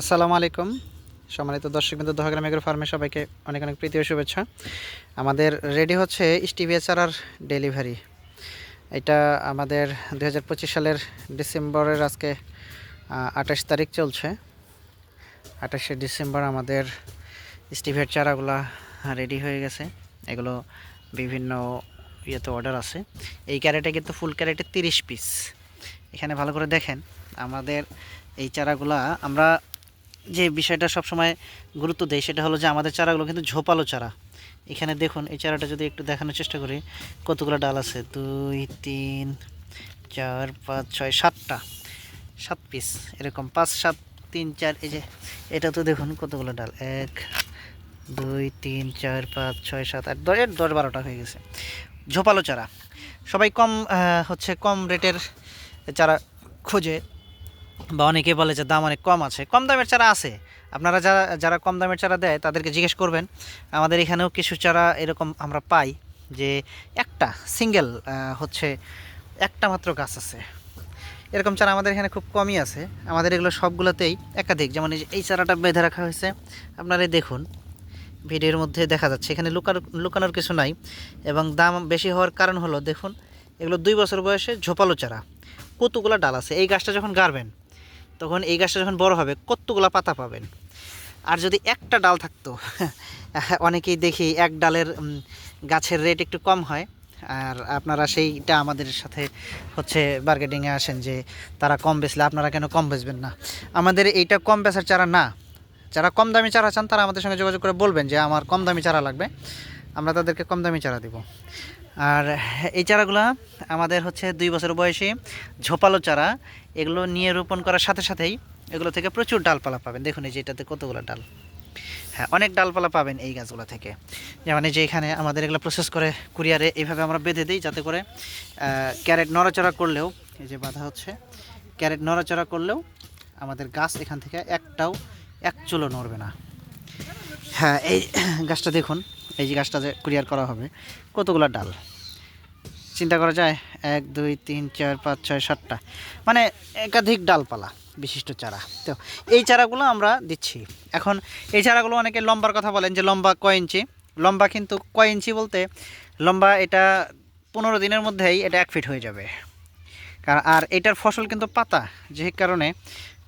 আসসালামু আলাইকুম। সম্মানিত দর্শক বিন্দু দহগ্রাম এগ্রো ফার্মে সবাইকে অনেক অনেক প্রীতি ও শুভেচ্ছা। আমাদের রেডি হচ্ছে স্টিভিয়া চারার ডেলিভারি। এটা আমাদের দু হাজার পঁচিশ সালের ডিসেম্বরের আজকে আঠাশ তারিখ চলছে। আঠাশে ডিসেম্বর আমাদের স্টিভিয়ার চারাগুলা রেডি হয়ে গেছে। এগুলো বিভিন্ন ইয়েতে অর্ডার আছে। এই ক্যারেটে কিন্তু ফুল ক্যারেটে তিরিশ পিস। এখানে ভালো করে দেখেন, আমাদের এই চারাগুলা আমরা যে বিষয়টা সবসময় গুরুত্ব দেয় সেটা হলো যে আমাদের চারাগুলো কিন্তু ঝোপালো চারা। এখানে দেখুন, এই চারাটা যদি একটু দেখানোর চেষ্টা করি, কতগুলো ডাল আছে? দুই, তিন, চার, পাঁচ, ছয়, সাতটা। সাত পিস এরকম পাঁচ, সাত, তিন, চার, এই যে, এটা তো দেখুন কতগুলো ডাল। এক, দুই, তিন, চার, পাঁচ, ছয়, সাত, আট, দশ দশ, বারোটা হয়ে গেছে। ঝোপালো চারা। সবাই কম হচ্ছে কম রেটের চারা খোঁজে। বা অনেকে বলে যে দাম অনেক কম আছে। কম দামের চারা আছে। আপনারা যারা যারা কম দামের চারা দেয়, তাদেরকে জিজ্ঞেস করবেন। আমাদের এখানেও কিছু চারা এরকম আমরা পাই যে একটা সিঙ্গেল হচ্ছে একটা মাত্র গাছ আছে। এরকম চারা আমাদের এখানে খুব কমই আছে। আমাদের এগুলো সবগুলোতেই একাধিক। যেমন এই চারাটা বেঁধে রাখা হয়েছে। আপনারা দেখুন। ভিডিওর মধ্যে দেখা যাচ্ছে। এখানে লুকানো, লুকানোর কিছু নাই। এবং দাম বেশি হওয়ার কারণ হলো, দেখুন, এগুলো দুই বছর বয়সে ঝোপালো চারা। কতগুলো ডাল আছে। এই গাছটা যখন গাড়বেন তখন এই গাছটা যখন বড় হবে, কতগুলো পাতা পাবেন? আর যদি একটা ডাল থাকতো, অনেকেই দেখি এক ডালের গাছের রেট একটু কম হয়। আর আপনারা সেইটা আমাদের সাথে হচ্ছে বার্গেটিংয়ে আসেন যে তারা কম বেচলে আপনারা কেন কম বেচবেন না? আমাদের এইটা কম বেচার চারা না। যারা কম দামি চারা চান তারা আমাদের সঙ্গে যোগাযোগ করে বলবেন যে আমার কম দামি চারা লাগবে, আমরা তাদেরকে কম দামি চারা দিব। আর এই চারাগুলো আমাদের হচ্ছে দুই বছর বয়সী ঝোপালো চারা। এগুলো নিয়ে রোপণ করার সাথে সাথেই এগুলো থেকে প্রচুর ডালপালা পাবেন। দেখুন এই যে এটাতে কতগুলো ডাল। হ্যাঁ অনেক ডালপালা পাবেন এই গাছগুলো থেকে। যেমন এই যে এখানে আমাদের এগুলো প্রসেস করে কুরিয়ারে এইভাবে আমরা বেঁধে দিই যাতে করে ক্যারেট নড়াচড়া করলেও, এই যে বাধা হচ্ছে, ক্যারেট নড়াচড়া করলেও আমাদের গাছ এখান থেকে একটাও এক চুলো নড়বে না। হ্যাঁ এই গাছটা দেখুন। এই যে গাছটা যে কুরিয়ার করা হবে, কতগুলো ডাল? চিন্তা করা যায়, এক, দুই, তিন, চার, পাঁচ, ছয়, সাতটা। মানে একাধিক ডালপালা, বিশিষ্ট চারা। তো এই চারাগুলো আমরা দিচ্ছি। এখন এই চারাগুলো অনেকে লম্বার কথা বলেন যে লম্বা কয় ইঞ্চি? লম্বা কিন্তু কয় ইঞ্চি বলতে লম্বা এটা পনেরো দিনের মধ্যেই এটা এক ফিট হয়ে যাবে। আর এটার ফসল কিন্তু পাতা, যে কারণে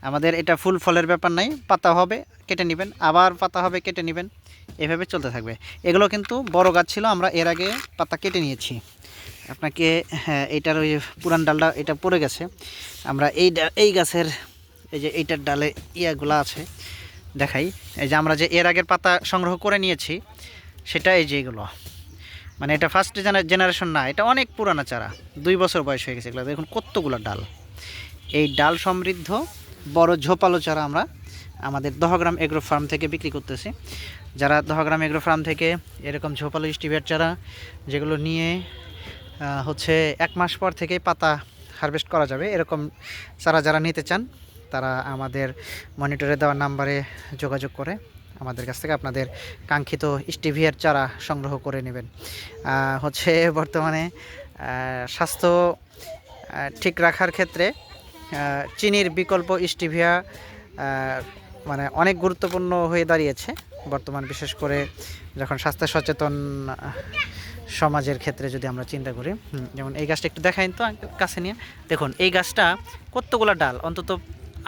আমাদের এটা ফুল ফলের ব্যাপার নাই, পাতা হবে, কেটে নেবেন, আবার পাতা হবে, কেটে নেবেন, এভাবে চলতে থাকবে। এগুলো কিন্তু বড় গাছ ছিল, আমরা এর আগে পাতা কেটে নিয়েছি। আপনাকে হ্যাঁ এইটার ওই পুরান ডালটা, এটা পড়ে গেছে। আমরা এই এই গাছের, এই যে এইটার ডালে ইয়াগুলো আছে, দেখাই। এই যে আমরা যে এর আগের পাতা সংগ্রহ করে নিয়েছি, সেটা এই যে এগুলো। মানে এটা ফার্স্ট জেনারেশন না, এটা অনেক পুরানো চারা। দুই বছর বয়স হয়ে গেছে এগুলো। দেখুন কতগুলো ডাল। এই ডাল সমৃদ্ধ বড় ঝোপালো চারা আমরা আমাদের দহগ্রাম এগ্রো ফার্ম থেকে বিক্রি করতেছি। যারা দহগ্রাম এগ্রো ফার্ম থেকে এরকম ঝোপালো স্টিভের চারা যেগুলো নিয়ে হচ্ছে এক মাস পর থেকেই পাতা হারভেস্ট করা যাবে, এরকম চারা যারা নিতে চান, তারা আমাদের মনিটরে দেওয়া নাম্বারে যোগাযোগ করে আমাদের কাছ থেকে আপনাদের কাঙ্ক্ষিত স্টিভিয়ার চারা সংগ্রহ করে নেবেন। হচ্ছে বর্তমানে স্বাস্থ্য ঠিক রাখার ক্ষেত্রে চিনির বিকল্প স্টিভিয়া মানে অনেক গুরুত্বপূর্ণ হয়ে দাঁড়িয়েছে বর্তমান, বিশেষ করে যখন স্বাস্থ্য সচেতন সমাজের ক্ষেত্রে যদি আমরা চিন্তা করি। যেমন এই গাছটা একটু দেখাইন তো কাছে নিয়ে। দেখুন, এই গাছটা কতগুলো ডাল? অন্তত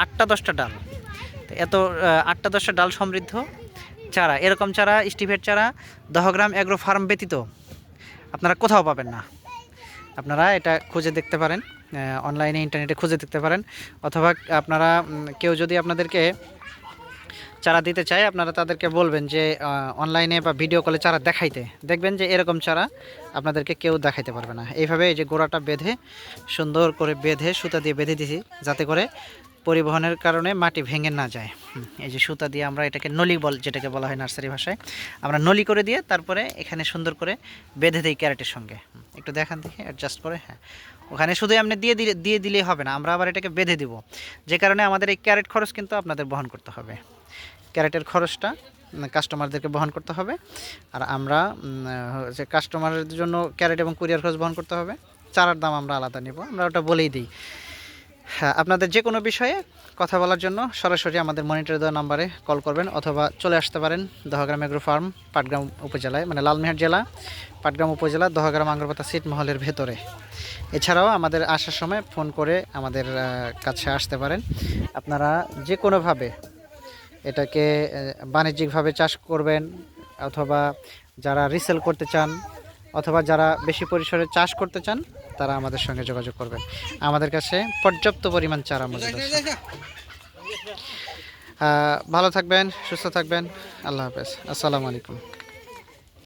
আটটা দশটা ডাল। এত আটটা দশটা ডাল সমৃদ্ধ চারা। এরকম চারা, স্টিভের চারা দহগ্রাম অ্যাগ্রো ফার্ম ব্যতীত আপনারা কোথাও পাবেন না। আপনারা এটা খুঁজে দেখতে পারেন অনলাইনে ইন্টারনেটে খুঁজে দেখতে পারেন। অথবা আপনারা কেউ যদি আপনাদেরকে চারা দিতে চায়, আপনারা তাদেরকে বলবেন যে অনলাইনে বা ভিডিও কলে চারা দেখাইতে। দেখবেন যে এরকম চারা আপনাদেরকে কেউ দেখাইতে পারবে না। এইভাবে এই যে গোড়াটা বেঁধে, সুন্দর করে বেঁধে, সুতা দিয়ে বেঁধে দিছি, যাতে করে পরিবহনের কারণে মাটি ভেঙে না যায়। এই যে সুতা দিয়ে আমরা এটাকে নলি বল, যেটাকে বলা হয় নার্সারি ভাষায়, আমরা নলি করে দিয়ে তারপরে এখানে সুন্দর করে বেঁধে দিই ক্যারেটের সঙ্গে। একটু দেখান দেখি অ্যাডজাস্ট করে হ্যাঁ। ওখানে শুধু আপনি দিয়ে দিলে, দিয়ে দিলেই হবে না, আমরা আবার এটাকে বেঁধে দিব। যে কারণে আমাদের এই ক্যারেট খরচ কিন্তু আপনাদের বহন করতে হবে। ক্যারেটের খরচটা কাস্টমারদেরকে বহন করতে হবে। আর আমরা যে কাস্টমারের জন্য ক্যারেট এবং কুরিয়ার খরচ বহন করতে হবে। চারার দাম আমরা আলাদা নেব, আমরা ওটা বলেই দিই। হ্যাঁ আপনাদের যে কোনো বিষয়ে কথা বলার জন্য সরাসরি আমাদের মনিটর দেওয়া নাম্বারে কল করবেন অথবা চলে আসতে পারেন দহগ্রাম এগ্রো ফার্ম, পাটগ্রাম উপজেলায় মানে লালমেহাট জেলা, পাটগ্রাম উপজেলা, দহগ্রাম আঙ্গরপাতা সিট মহলের ভেতরে। এছাড়াও আমাদের আসার সময় ফোন করে আমাদের কাছে আসতে পারেন। আপনারা যে কোনোভাবে এটাকে বাণিজ্যিকভাবে চাষ করবেন অথবা যারা রিসেল করতে চান অথবা যারা বেশি পরিসরে চাষ করতে চান, তারা আমাদের সঙ্গে যোগাযোগ করবেন। আমাদের কাছে পর্যাপ্ত পরিমাণ চারা মজুদ আছে। ভালো থাকবেন, সুস্থ থাকবেন। আল্লাহ হাফেজ। আসসালামু আলাইকুম।